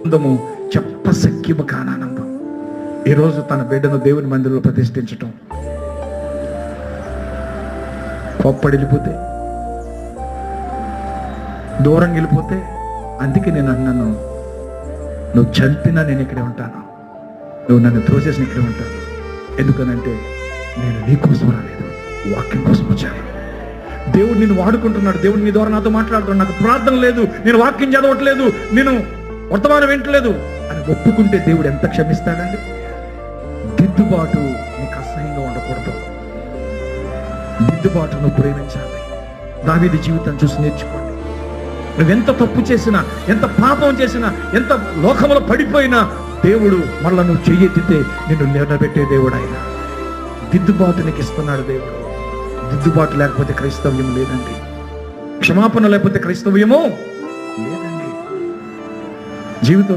ఆనందము చెప్పసఖ్యము కానానందం ఈరోజు తన బిడ్డను దేవుని మందిరంలో ప్రతిష్ఠించటం. కోప్పడి వెళ్ళిపోతే దూరం వెళ్ళిపోతే అందుకే నేను అన్నాను నువ్వు చంపినా నేను ఇక్కడే ఉంటాను. నువ్వు నన్ను త్రోసేసిన ఇక్కడే ఉంటాను. ఎందుకనంటే నేను నీ కోసం రాలేదు వాక్యం కోసం వచ్చాను. దేవుడు నేను వాడుకుంటున్నాడు దేవుడు నీ ద్వారా నాతో మాట్లాడుతున్నాడు. నాకు ప్రార్థన లేదు నేను వాక్యం చదవట్లేదు నేను వర్తమానం వింటలేదు అని ఒప్పుకుంటే దేవుడు ఎంత క్షమిస్తాడండి? దిద్దుబాటు నీకు అసహ్యంగా ఉండకూడదు. దిద్దుబాటును ప్రేమించాలి. దావీది జీవితం చూసి నేర్చుకోండి. నువ్వెంత తప్పు చేసినా ఎంత పాపం చేసినా ఎంత లోకంలో పడిపోయినా దేవుడు మళ్ళా నువ్వు చెయ్యెత్తితే నిన్ను నిలబెట్టే దేవుడు ఆయన. దిద్దుబాటు నీకు ఇస్తున్నాడు దేవుడు. దిద్దుబాటు లేకపోతే క్రైస్తవ్యం లేదండి. క్షమాపణ లేకపోతే క్రైస్తవ్యము లేదండి జీవితం